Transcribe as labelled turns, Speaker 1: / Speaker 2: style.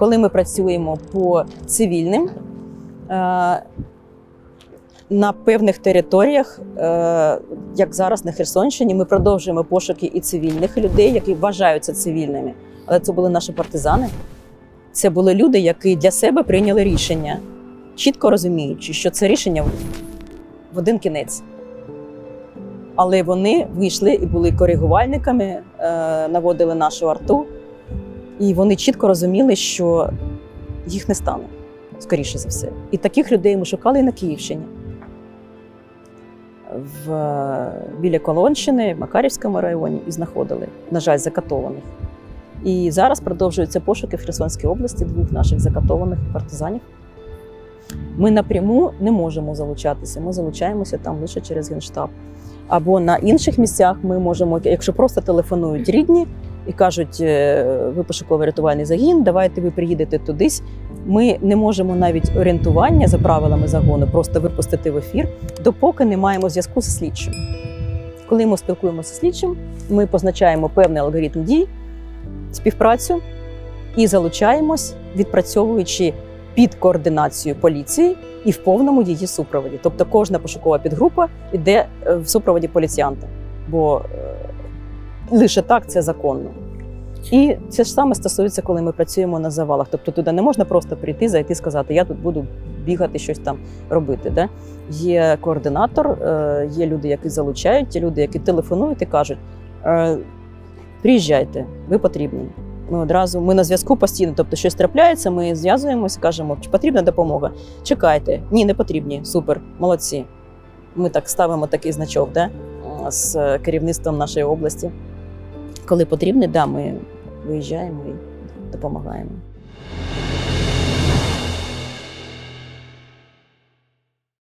Speaker 1: Коли ми працюємо по цивільним, е, на певних територіях, е, як зараз на Херсонщині, ми продовжуємо пошуки і цивільних людей, які вважаються цивільними. Але це були наші партизани. Це були люди, які для себе прийняли рішення, чітко розуміючи, що це рішення в один кінець. Але вони вийшли і були коригувальниками, е, наводили нашу арту, і вони чітко розуміли, що їх не стане, скоріше за все. І таких людей ми шукали і на Київщині. В, біля Колонщини, в Макарівському районі і знаходили, на жаль, закатованих. І зараз продовжуються пошуки в Херсонській області двох наших закатованих партизанів. Ми напряму не можемо залучатися, ми залучаємося там лише через Генштаб. Або на інших місцях ми можемо, якщо просто телефонують рідні і кажуть, е, ви пошуковий рятувальний загін, давайте ви приїдете тудись. Ми не можемо навіть орієнтування за правилами загону просто випустити в ефір, допоки не маємо зв'язку з слідчим. Коли ми спілкуємося з слідчим, ми позначаємо певний алгоритм дій, співпрацю і залучаємось, відпрацьовуючи під координацію поліції і в повному її супроводі. Тобто кожна пошукова підгрупа йде е, в супроводі поліціянта, бо е, лише так це законно. І це ж саме стосується, коли ми працюємо на завалах. Тобто туди не можна просто прийти, зайти, і сказати, я тут буду бігати, щось там робити. Да? Є координатор, е, є люди, які залучають, є люди, які телефонують і кажуть: «Е, приїжджайте, ви потрібні. Ми одразу ми на зв'язку постійно. Тобто, щось трапляється, ми зв'язуємося, кажемо, чи потрібна допомога. Чекайте, ні, не потрібні. Супер, молодці. Ми так ставимо такий значок да? з керівництвом нашої області. Коли потрібно, да, ми виїжджаємо і допомагаємо.